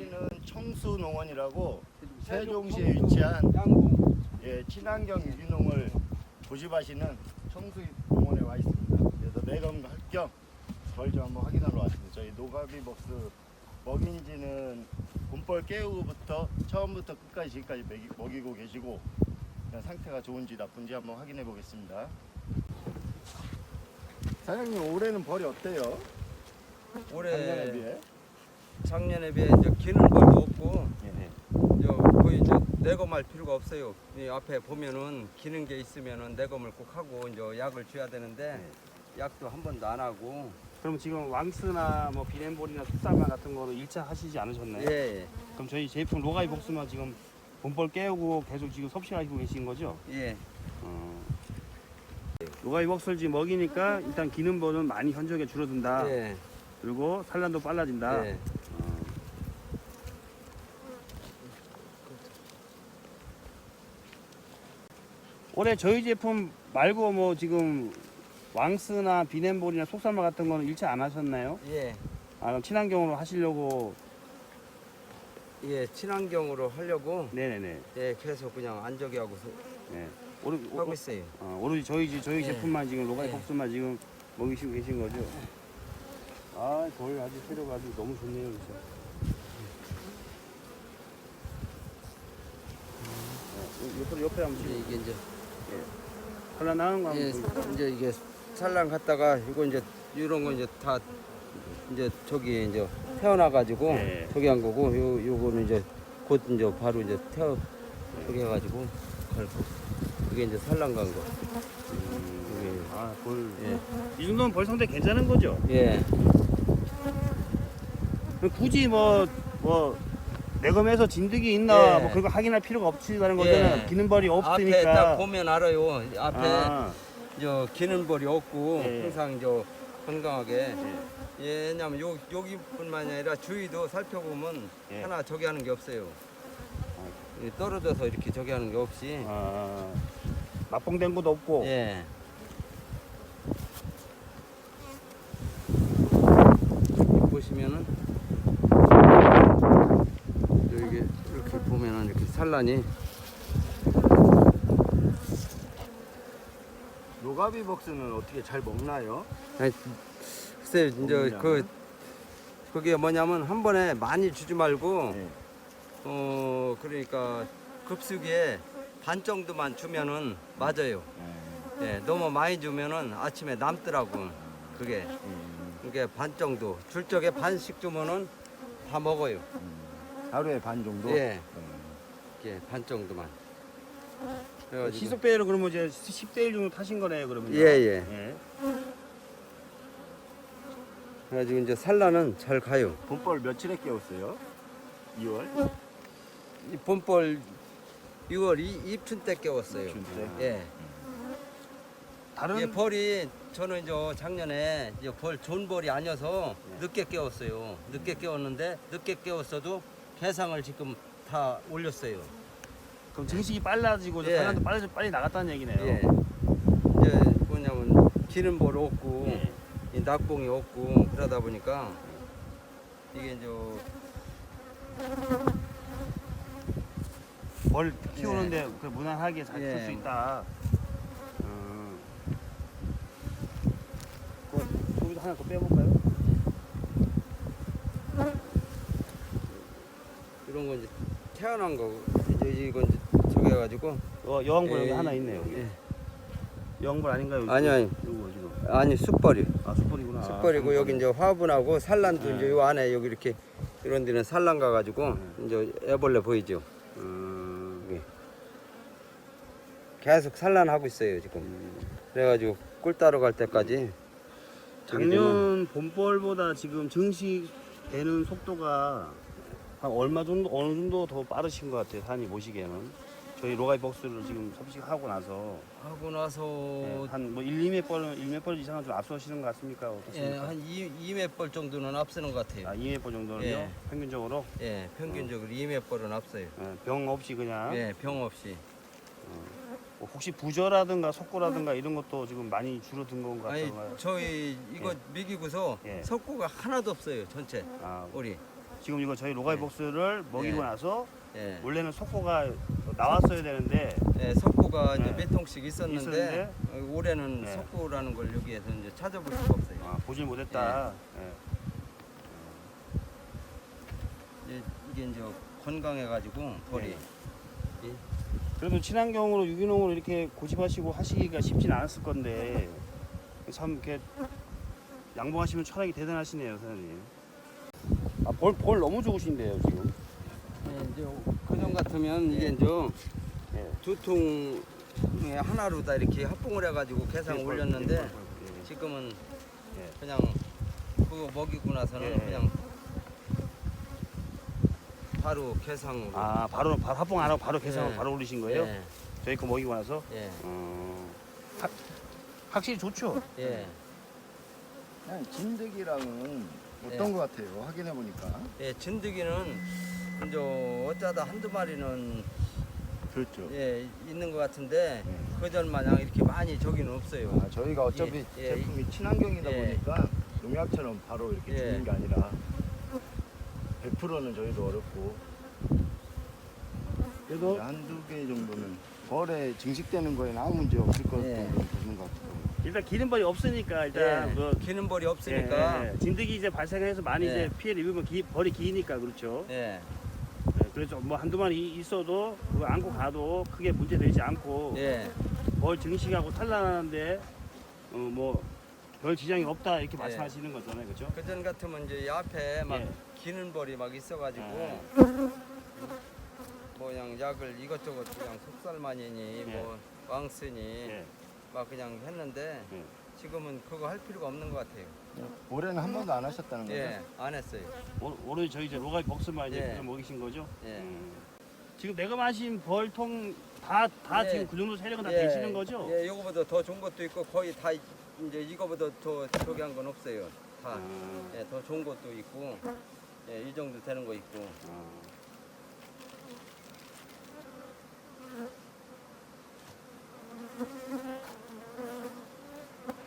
여기는 청수농원이라고 세종시에 위치한. 예, 친환경 유기농을 고집하시는 청수농원에 와 있습니다. 그래서 매കം 할겸 저희 좀 한번 확인하러 왔습니다. 저희 노가비 복스 먹인지는 곰벌 깨우고부터 처음부터 끝까지 지금까지 먹이, 먹이고 계시고 그냥 상태가 좋은지 나쁜지 한번 확인해 보겠습니다. 사장님 올해는 벌이 어때요? 올해 작년에 비해? 작년에 비해 이제 기는 벌도 없고 예. 저 거의 이제 내검할 필요가 없어요. 이 앞에 보면은 기는 게 있으면은 내검을 꼭 하고 이제 약을 줘야 되는데 네. 약도 한 번도 안 하고 그럼 지금 왕스나 뭐 비렌볼이나 숫살만 같은 거로 일차 하시지 않으셨나요? 예, 그럼 저희 제품 로가이 복수만 지금 본벌 깨우고 계속 지금 섭취하시고 계신 거죠? 예, 어. 로가이 복수를 지금 먹이니까 일단 기는 벌은 많이 현저하게 줄어든다. 예, 그리고 산란도 빨라진다. 예. 올해 저희 제품 말고 뭐 지금 왕스나 비넨볼이나 속살마 같은 거는 일차 안 하셨나요? 예, 아 그럼 친환경으로 하시려고 예, 친환경으로 하려고 네네네. 예, 계속 그냥 안저기 하고 네. 오로, 하고 있어요. 어, 오로지 저희 지- 저희 네. 제품만 지금 로가이 네. 복수만 지금 먹이시고 계신 거죠? 아, 돌 아주 세력 아주 너무 좋네요, 진짜. 네, 옆에 옆에 한번 이제 지금 이게 이제 하나 나는 거 한번 예. 이제 이게 산란 갔다가 이거 이제 이런 거 이제 다 이제 저기 이제 태어나 가지고 네. 저기 한 거고 요 요거는 이제 곧 이제 바로 이제 태어 저기 해 가지고 갈 거. 이게 이제 산란 간 거. 음, 아, 돌. 예. 이 정도면 벌 상태 괜찮은 거죠? 예. 굳이 뭐, 뭐, 내검에서 진드기 있나, 예. 뭐, 그거 확인할 필요가 없지라는 예. 거잖아요. 기는 벌이 앞에 딱 없으니까. 보면 알아요. 앞에 아, 저 기는 벌이 없고 예. 항상 저 건강하게. 예, 왜냐면 요 여기뿐만이 아니라 주위도 살펴보면 예. 하나 저기 하는 게 없어요. 이 떨어져서 이렇게 저기 하는 게 없이. 아, 막봉된 것도 없고. 예. 보시면은 여기 이렇게 보면은 이렇게 산란이 노가비 복스는 어떻게 잘 먹나요? 아니, 글쎄 이제? 그 그게 뭐냐면 한 번에 많이 주지 말고 네. 어 그러니까 급수기에 반 정도만 주면은 맞아요. 예, 너무 많이 주면은 아침에 남더라고. 그게 이게 반 정도 줄 적에 반씩 주면은 다 먹어요. 하루에 반 정도? 예, 이게 반 정도만. 그래가지고 시속 배로 그러면 이제 10대 1 정도 타신 거네요, 그러면. 예, 예. 예. 그래가지고 이제 산란은 잘 가요. 봄벌 며칠에 깨웠어요? 2월? 이 봄벌 6월 이 입춘 때 깨웠어요. 입춘 때? 예. 다른 이게 벌이 저는 이제 작년에 이제 벌 좋은 벌이 아니어서 늦게 깨웠어요. 늦게 깨웠는데 늦게 깨웠어도 개상을 지금 다 올렸어요. 그럼 증식이 빨라지고 예. 산란도 빨리 빨리 나갔다는 얘기네요. 예. 이제 뭐냐면 벌 없고 예. 이 낙봉이 없고 그러다 보니까 이게 이제 벌 키우는데 그 무난하게 잘 키울 예. 수 있다. 음. 그, 여기도 하나 더 빼볼까요? 이런 거 이제 태어난 거 이제 이거 이제 저기 해가지고 어, 여왕벌 여기 예, 하나 있네요. 여기. 예. 여왕벌 아닌가요? 여기? 아니, 아니. 이거 지금. 아니 숯벌이 아 숯벌이구나. 숯벌이고 아, 여기 이제 화분하고 산란도 네. 이제 요 안에 여기 이렇게 이런 데는 산란 가가지고 이제 애벌레 보이죠? 음. 여기. 계속 산란하고 있어요 지금. 그래가지고 꿀 따러 갈 때까지 작년 봄벌보다 지금 증식되는 속도가 한 얼마 정도 어느 정도 더 빠르신 것 같아요. 산이 보시기에는 저희 로가이 복스를 지금 섭식하고 나서 하고 나서 한뭐 1, 2몇 1몇 번 이상은 좀 앞서시는 것 같습니까? 예, 어떻습니까? 한 2, 2몇 벌 정도는 앞서는 것 같아요. 아, 2몇 번 정도는요? 예. 평균적으로 예, 평균적으로 2몇 벌은 앞서요. 예, 병 없이 그냥 예, 병 없이. 뭐 혹시 부저라든가 석고라든가 이런 것도 지금 많이 줄어든 것 아니 같아요. 저희 이거 미기고서 예. 석고가 하나도 없어요 전체 아, 우리 지금 이거 저희 로가이 네. 복스를 먹이고 네. 나서 예. 원래는 속고가 나왔어야 되는데 예, 석고가 네. 이제 몇 통씩 있었는데, 있었는데, 어, 올해는 네. 석고라는 걸 여기에서 이제 찾아볼 수가 없어요. 아, 보질 못했다. 예. 이제 이게 이제 건강해가지고 벌이 네. 그래도 친환경으로 유기농으로 이렇게 고집하시고 하시기가 쉽진 않았을 건데 참 이렇게 양봉하시면 철학이 대단하시네요, 사장님. 아, 볼, 볼 너무 좋으신데요, 지금. 예, 이제 그전 같으면 이게 이제 예. 두 통에 하나로 다 이렇게 합봉을 해가지고 개상 예, 올렸는데 볼, 볼, 볼, 예. 지금은 예. 그냥 그거 먹이고 나서는 예. 그냥 바로 개상으로. 아, 바로, 바로 합봉 안 하고 바로 개상으로 예. 바로 올리신 거예요? 예, 저희 거 먹이고 나서? 예, 어, 확, 확실히 좋죠? 예, 그냥 진드기랑은 어떤 예. 것 같아요? 확인해 보니까 예. 진드기는 이제 어쩌다 한두 마리는 그렇죠. 예 있는 것 같은데 네. 그전 마냥 이렇게 많이 저기는 없어요. 아, 저희가 어차피 예, 예. 제품이 친환경이다 예. 보니까 농약처럼 바로 이렇게 예. 주는 게 아니라 100%는 저희도 어렵고 그래도 한두 개 정도는 벌에 증식되는 거에는 아무 문제 없을 것 예. 정도는 되는 것 같아요. 일단 기름벌이 없으니까 일단 예, 그 기는 벌이 없으니까 예, 예. 진드기 이제 발생해서 많이 예. 이제 피해를 입으면 기, 벌이 기니까 그렇죠. 예, 예, 그래서 뭐 한두 마리 있어도 그거 안고 가도 크게 문제 되지 않고 예, 벌 증식하고 탈란하는데 어, 뭐별 지장이 없다 이렇게 예. 말씀하시는 거잖아요, 그렇죠? 그전 같으면 이제 이 앞에 막 예. 기는 벌이 막 있어가지고 예. 뭐 그냥 약을 이것저것 그냥 속살마니니 예. 뭐 왕스니 예. 막 그냥 했는데 음. 지금은 그거 할 필요가 없는 것 같아요. 올해는 한 번도 안 하셨다는 예, 거죠? 예, 안 했어요. 올- 올해 저희 이제 로가이 복수만 예. 이제 예. 그냥 먹이신 거죠? 예. 음. 지금 내가 마신 벌통 다, 다 예. 지금 그 정도 세력은 다 예, 되시는 거죠? 예, 이거보다 더 좋은 것도 있고 거의 다 이제 이거보다 더 저기 한 건 없어요. 다. 아, 예, 더 좋은 것도 있고 예, 이 정도 되는 거 있고. 아.